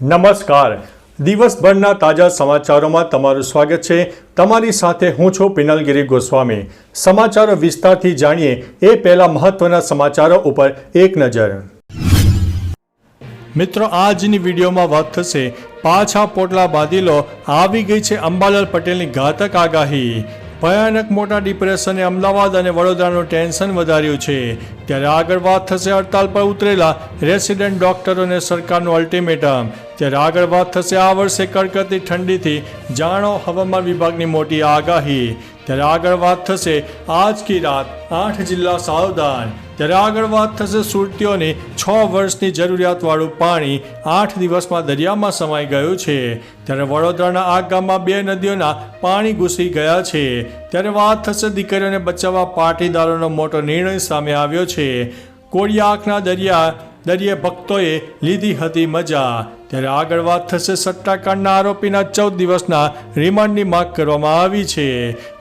નમસ્કાર. દિવસભરના તાજા સમાચારોમાં તમારું સ્વાગત છે. તમારી સાથે હું છું પિનલગીરી ગોસ્વામી. સમાચારો વિસ્તારથી જાણીએ એ પહેલા મહત્વના સમાચારો ઉપર એક નજર. મિત્રો, આજની વિડીયોમાં વાત થશે. પાછા પોટલા બાંધી આવી ગઈ છે અંબાલાલ પટેલની ઘાતક આગાહી. ભયાનક મોટા ડિપ્રેશને અમદાવાદ અને વડોદરાનું ટેન્શન વધાર્યું છે. ત્યારે આગળ વાત થશે હડતાલ પર ઉતરેલા રેસિડેન્ટ ડોક્ટરોને સરકારનું અલ્ટિમેટમ. ત્યારે આગળ વાત થશે આ વર્ષે કડકડતી ઠંડીથી. જાણો, હવામાન વિભાગની મોટી આગાહી. ત્યારે આગળ વાત થશે આજ કી રાત આઠ જિલ્લા સાવધાન. ત્યારે આગળ વાત થશે સુરતીઓની છ વર્ષની જરૂરિયાતવાળું પાણી આઠ દિવસમાં દરિયામાં સમાઈ ગયું છે. ત્યારે વડોદરાના આ ગામમાં બે નદીઓના પાણી ઘૂસી ગયા છે. ત્યારે વાત થશે દીકરીઓને બચાવવા પાટીદારોનો મોટો નિર્ણય સામે આવ્યો છે. કોળિયા આંખના દરિયા દરિયે ભક્તોએ લીધી હતી મજા. ત્યારે આગળ વાત થશે સટ્ટાકાંડના આરોપીના ચૌદ દિવસના રિમાન્ડની માંગ કરવામાં આવી છે.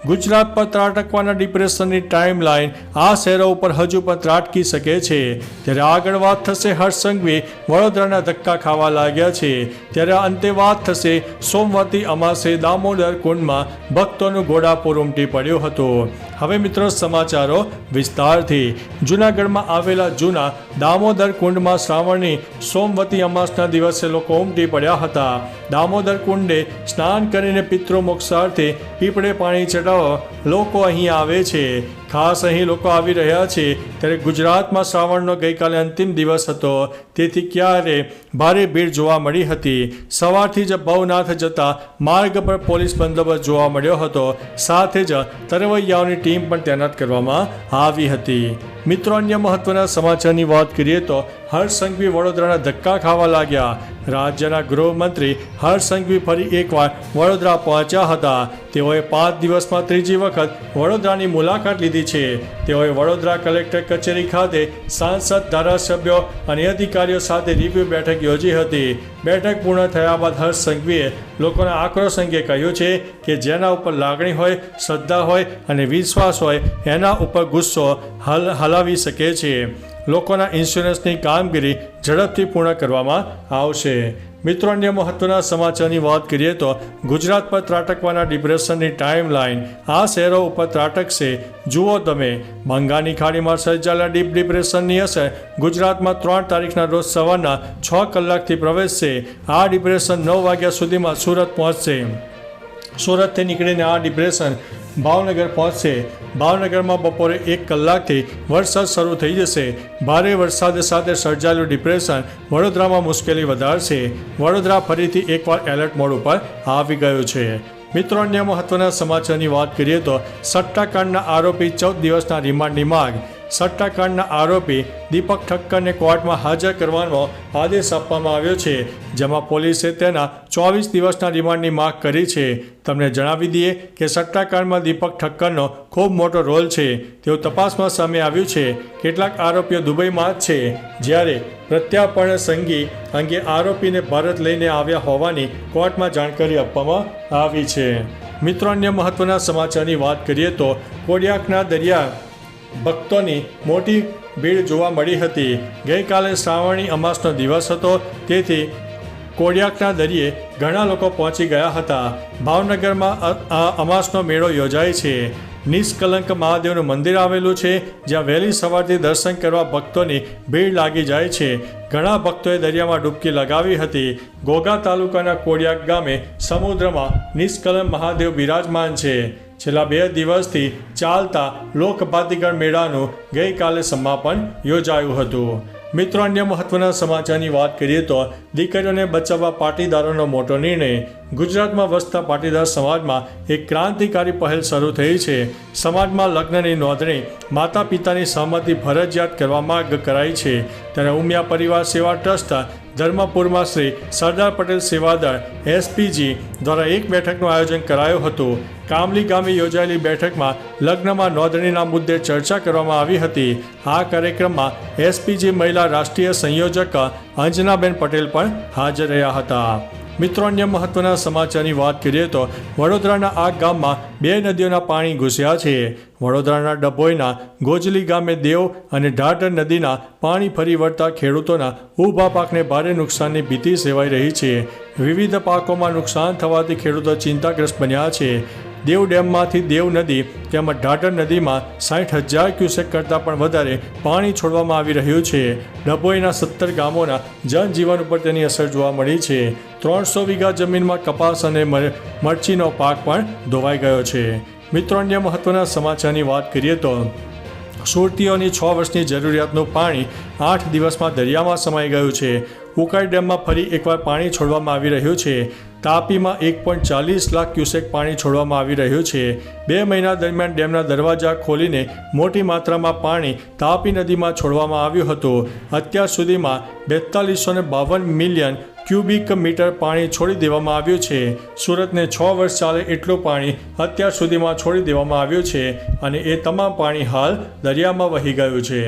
ગુજરાત પર ત્રાટકવાના ડિપ્રેશનની ટાઈમ લાઈન આ શહેરો ઉપર હજુ પણ ત્રાટકી શકે છે. ત્યારે આગળ વાત થશે હર્ષ સંઘવી વડોદરાના ધક્કા ખાવા લાગ્યા છે. ત્યારે અંતે વાત થશે સોમવતી અમાસે દામોદર કુંડમાં ભક્તોનું ઘોડાપુર ઉમટી પડ્યો હતો. હવે મિત્રો સમાચારો વિસ્તારથી. જૂનાગઢમાં આવેલા જૂના દામોદર કુંડમાં શ્રાવણની સોમવતી અમાસના દિવસે લોકો ઉમટી પડ્યા હતા. દામોદર કુંડે સ્નાન કરીને પિતૃ મોક્ષાર્થે પીપળે પાણી ચડાવવા લોકો અહીં આવે છે. ખાસ અહીં લોકો આવી રહ્યા છે. ત્યારે ગુજરાતમાં શ્રાવણનો ગઈકાલે અંતિમ દિવસ હતો. તેથી ક્યારે ભારે ભીડ જોવા મળી હતી. સવારથી જ ભવનાથ જતા માર્ગ પર પોલીસ બંદોબસ્ત જોવા મળ્યો હતો. સાથે જ તરવૈયાઓની ટીમ પણ તૈનાત કરવામાં આવી હતી. મિત્રો, અન્ય મહત્વના સમાચારની વાત કરીએ તો હર્ષ સંઘવી વડોદરાના ધક્કા ખાવા લાગ્યા. રાજ્યના ગૃહમંત્રી હર્ષ સંઘવી ફરી એકવાર વડોદરા પહોંચ્યા હતા. તેઓએ પાંચ દિવસમાં ત્રીજી વખત વડોદરાની મુલાકાત લીધી છે. તેઓએ વડોદરા કલેક્ટર કચેરી ખાતે સાંસદ, ધારાસભ્યો અને અધિકારીઓ સાથે રિવ્યુ બેઠક યોજી હતી. બેઠક પૂર્ણ થયા બાદ હર્ષ સંઘવીએ લોકોના આક્રોશ અંગે કહ્યું છે કે જેના ઉપર લાગણી હોય, શ્રદ્ધા હોય અને વિશ્વાસ હોય, એના ઉપર ગુસ્સો હલ હલાવી શકે છે. લોકોના ઇન્સ્યોરન્સની કામગીરી ઝડપથી પૂર્ણ કરવામાં આવશે. મિત્રો, અન્ય મહત્વના સમાચારની વાત કરીએ તો ગુજરાત પર ત્રાટકવાના ડિપ્રેશનની ટાઈમ લાઇન આ શહેરો ઉપર ત્રાટકશે. જુઓ તમે બંગાળની ખાડીમાં સર્જાયેલા ડીપ ડિપ્રેશનની અસર ગુજરાતમાં ત્રણ તારીખના રોજ સવારના છ કલાકથી પ્રવેશશે. આ ડિપ્રેશન નવ વાગ્યા સુધીમાં સુરત પહોંચશે. સુરતથી નીકળીને આ ડિપ્રેશન ભાવનગર પહોંચશે. ભાવનગરમાં બપોરે એક કલાકથી વરસાદ શરૂ થઈ જશે. ભારે વરસાદ સાથે સર્જાયેલું ડિપ્રેશન વડોદરામાં મુશ્કેલી વધારશે. વડોદરા ફરીથી એકવાર એલર્ટ મોડ ઉપર આવી ગયું છે. મિત્રો, અન્ય મહત્વના સમાચારની વાત કરીએ તો સટ્ટાકાંડના આરોપી ચૌદ દિવસના રિમાન્ડની માંગ સટ્ટાકાંડના આરોપી દીપક ઠક્કરને કોર્ટમાં હાજર કરવાનો આદેશ આપવામાં આવ્યો છે, જેમાં પોલીસે તેના ચોવીસ દિવસના રિમાન્ડની માંગ કરી છે. તમને જણાવી દઈએ કે સટ્ટાકાંડમાં દીપક ઠક્કરનો ખૂબ મોટો રોલ છે. તેઓ તપાસમાં સામે આવ્યું છે. કેટલાક આરોપીઓ દુબઈમાં જ છે, જ્યારે પ્રત્યાર્પણ સંઘી અંગે આરોપીને ભારત લઈને આવ્યા હોવાની કોર્ટમાં જાણકારી આપવામાં આવી છે. મિત્રો, અન્ય મહત્વના સમાચારની વાત કરીએ તો કોડિયાકના દરિયા ભક્તોની મોટી ભીડ જોવા મળી હતી. ગઈકાલે શ્રાવણી અમાસનો દિવસ હતો, તેથી કોડિયાકના દરિયે ઘણા લોકો પહોંચી ગયા હતા. ભાવનગરમાં અમાસનો મેળો યોજાય છે. નિષ્કલંક મહાદેવનું મંદિર આવેલું છે, જ્યાં વહેલી સવારથી દર્શન કરવા ભક્તોની ભીડ લાગી જાય છે. ઘણા ભક્તોએ દરિયામાં ડૂબકી લગાવી હતી. ગોગા તાલુકાના કોડિયાક ગામે સમુદ્રમાં નિષ્કલંક મહાદેવ બિરાજમાન છે. છેલ્લા બે દિવસથી ચાલતા લોકભાતીગળ મેળાનું ગઈકાલે સમાપન યોજાયું હતું. મિત્રો, અન્ય મહત્વના સમાચારની વાત કરીએ તો દીકરીઓને બચાવવા પાટીદારોનો મોટો નિર્ણય. ગુજરાતમાં વસતા પાટીદાર સમાજમાં એક ક્રાંતિકારી પહેલ શરૂ થઈ છે. સમાજમાં લગ્નની નોંધણી માતા પિતાની સહમતિ ફરજિયાત કરવા માગ કરાઈ છે. ત્યારે ઉમિયા પરિવાર સેવા ટ્રસ્ટ ધર્મપુરમાં શ્રી સરદાર પટેલ સેવાદળ એસપીજી દ્વારા એક બેઠકનું આયોજન કરાયું હતું. કામલી ગામે યોજાયેલી બેઠકમાં લગ્નમાં નોંધણીના મુદ્દે ચર્ચા કરવામાં આવી હતી. આ કાર્યક્રમમાં એસપીજી મહિલા રાષ્ટ્રીય સંયોજક અંજનાબેન પટેલ પણ હાજર રહ્યા હતા. મિત્રો, અન્ય મહત્વના સમાચારની વાત કરીએ તો વડોદરાના આ ગામમાં બે નદીઓના પાણી ઘૂસ્યા છે. વડોદરાના ડભોઈના ગોજલી ગામે દેવ અને ઢાઢર નદીના પાણી ફરી વળતા ખેડૂતોના ઊભા પાકને ભારે નુકસાનની ભીતિ સેવાઈ રહી છે. વિવિધ પાકોમાં નુકસાન થવાથી ખેડૂતો ચિંતાગ્રસ્ત બન્યા છે. દેવ ડેમમાંથી દેવ નદી તેમજ ઢાઢર નદીમાં સાઠ હજાર ક્યુસેક કરતાં પણ વધારે પાણી છોડવામાં આવી રહ્યું છે. ડભોઈના સત્તર ગામોના જનજીવન ઉપર તેની અસર જોવા મળી છે. ત્રણસો વીઘા જમીનમાં કપાસ અને મર- મરચીનો પાક પણ ધોવાઈ ગયો છે. મિત્રો, અન્ય મહત્વના સમાચારની વાત કરીએ તો સુરતીઓની છ વર્ષની જરૂરિયાતનું પાણી આઠ દિવસમાં દરિયામાં સમાઈ ગયું છે. ઉકાઈ ડેમમાં ફરી એકવાર પાણી છોડવામાં આવી રહ્યું છે. તાપીમાં એક પોઈન્ટ ચાલીસ લાખ ક્યુસેક પાણી છોડવામાં આવી રહ્યું છે. બે મહિના દરમિયાન ડેમના દરવાજા ખોલીને મોટી માત્રામાં પાણી તાપી નદીમાં છોડવામાં આવ્યું હતું. અત્યાર સુધીમાં બેતાલીસો ને બાવન મિલિયન ક્યુબિક મીટર પાણી છોડી દેવામાં આવ્યું છે. સુરતને છ વર્ષ ચાલે એટલું પાણી અત્યાર સુધીમાં છોડી દેવામાં આવ્યું છે અને એ તમામ પાણી હાલ દરિયામાં વહી ગયું છે.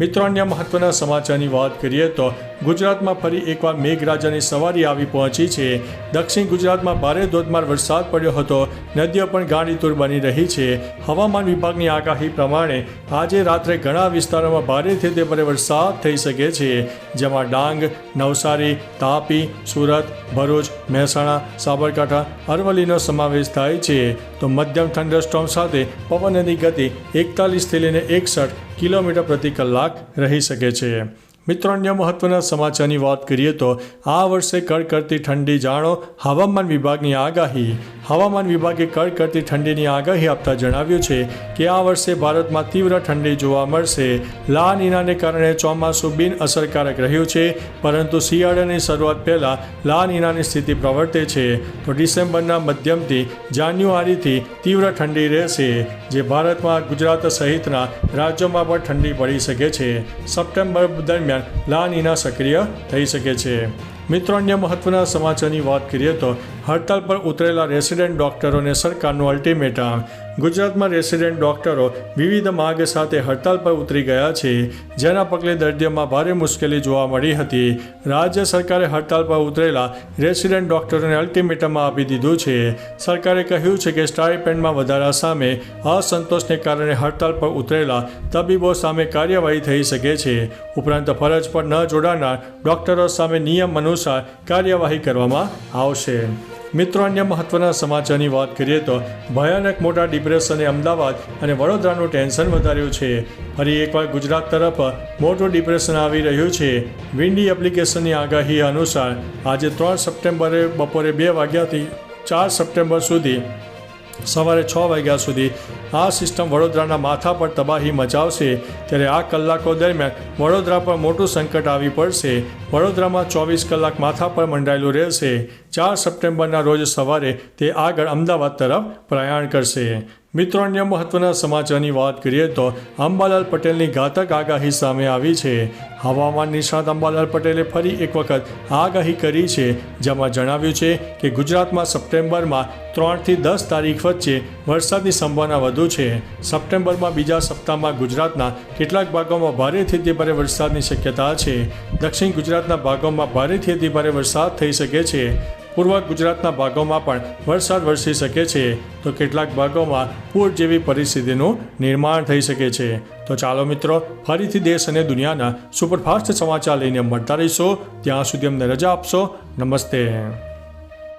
મિત્રો, અન્ય મહત્વના સમાચારની વાત કરીએ તો ગુજરાતમાં ફરી એકવાર મેઘરાજાની સવારી આવી પહોંચી છે. દક્ષિણ ગુજરાતમાં ભારે ધોધમાર વરસાદ પડ્યો હતો. નદીઓ પણ ગાંડીતુર બની રહી છે. હવામાન વિભાગની આગાહી પ્રમાણે આજે રાત્રે ઘણા વિસ્તારોમાં ભારેથી તે ભારે વરસાદ થઈ શકે છે, જેમાં ડાંગ, નવસારી, તાપી, સુરત, ભરૂચ, મહેસાણા, સાબરકાંઠા, અરવલ્લીનો સમાવેશ થાય છે. તો મધ્યમ થંડરસ્ટોમ સાથે પવનની ગતિ એકતાલીસથી લઈને એકસઠ કિલોમીટર પ્રતિ કલાક રહી શકે છે. મિત્રો, અન્ય મહત્વના સમાચારની વાત કરીએ તો આ વર્ષે કડકડતી ઠંડી જાણો હવામાન વિભાગની આગાહી હવામાન વિભાગે કડકડતી ઠંડીની આગાહી આપતા જણાવ્યું છે કે આ વર્ષે ભારતમાં તીવ્ર ઠંડી જોવા મળશે. લા નીનાને કારણે ચોમાસું બિન અસરકારક રહ્યું છે, પરંતુ શિયાળાની શરૂઆત પહેલાં લા નીનાની સ્થિતિ પ્રવર્તે છે. તો ડિસેમ્બરના મધ્યમથી જાન્યુઆરીથી તીવ્ર ઠંડી રહેશે, જે ભારતમાં ગુજરાત સહિતના રાજ્યોમાં પણ ઠંડી પડી શકે છે. સપ્ટેમ્બર દરમિયાન લા નીના સક્રિય થઈ શકે છે. મિત્રો, અન્ય મહત્વના સમાચારની વાત કરીએ તો હડતાલ પર ઉતરેલા રેસિડેન્ટ ડોક્ટરોને સરકારનું અલ્ટિમેટમ ગુજરાતમાં રેસિડેન્ટ ડોક્ટરો વિવિધ માર્ગ સાથે હડતાલ પર ઉતરી ગયા છે, જેના પગલે દર્દીઓમાં ભારે મુશ્કેલી જોવા મળી હતી. રાજ્ય સરકારે હડતાલ પર ઉતરેલા રેસિડેન્ટ ડોક્ટરોને અલ્ટિમેટમ આપી દીધું છે. સરકારે કહ્યું છે કે સ્ટાઇપેન્ડમાં વધારા સામે અસંતોષને કારણે હડતાલ પર ઉતરેલા તબીબો સામે કાર્યવાહી થઈ શકે છે. ઉપરાંત ફરજ પર ન જોડાનાર ડોક્ટરો સામે નિયમ અનુસાર કાર્યવાહી કરવામાં આવશે. મિત્રો, અન્ય મહત્વના સમાચારની વાત કરીએ તો ભયાનક મોટા ડિપ્રેશને અમદાવાદ અને વડોદરાનું ટેન્શન વધાર્યું છે. ફરી એકવાર ગુજરાત તરફ મોટું ડિપ્રેશન આવી રહ્યું છે. વિન્ડી એપ્લિકેશનની આગાહી અનુસાર આજે ત્રણ સપ્ટેમ્બરે બપોરે બે વાગ્યાથી ચાર સપ્ટેમ્બર સુધી સવારે છ વાગ્યા સુધી આ સિસ્ટમ વડોદરાના માથા પર તબાહી મચાવશે. ત્યારે આ કલાકો દરમિયાન વડોદરા પર મોટું સંકટ આવી પડશે. વડોદરામાં ચોવીસ કલાક માથા પર મંડાયેલું રહેશે. ચાર સપ્ટેમ્બરના રોજ સવારે તે આગળ અમદાવાદ તરફ પ્રયાણ કરશે. મિત્રો અન્ય મહત્વના સમાચારની વાત કરીએ તો અંબાલાલ પટેલની ઘાતક આગાહી સામે આવી છે. હવામાન નિષ્ણાત અંબાલાલ પટેલે ફરી એક વખત આગાહી કરી છે, જેમાં જણાવ્યું છે કે ગુજરાતમાં સપ્ટેમ્બરમાં ત્રણથી દસ તારીખ વચ્ચે વરસાદની સંભાવના વધુ છે. સપ્ટેમ્બરમાં બીજા સપ્તાહમાં ગુજરાતના કેટલાક ભાગોમાં ભારેથી અતિ ભારે વરસાદની શક્યતા છે. દક્ષિણ ગુજરાતના ભાગોમાં ભારેથી અતિ ભારે વરસાદ થઈ શકે છે. પૂર્વ ગુજરાતના ભાગોમાં પણ વરસાદ વરસી શકે છે. તો કેટલાક ભાગોમાં પૂર જેવી પરિસ્થિતિનું નિર્માણ થઈ શકે છે. તો ચાલો મિત્રો, ફરીથી દેશ અને દુનિયાના સુપરફાસ્ટ સમાચાર લઈને મળતા રહીશો. ત્યાં સુધી અમને રજા આપશો. નમસ્તે.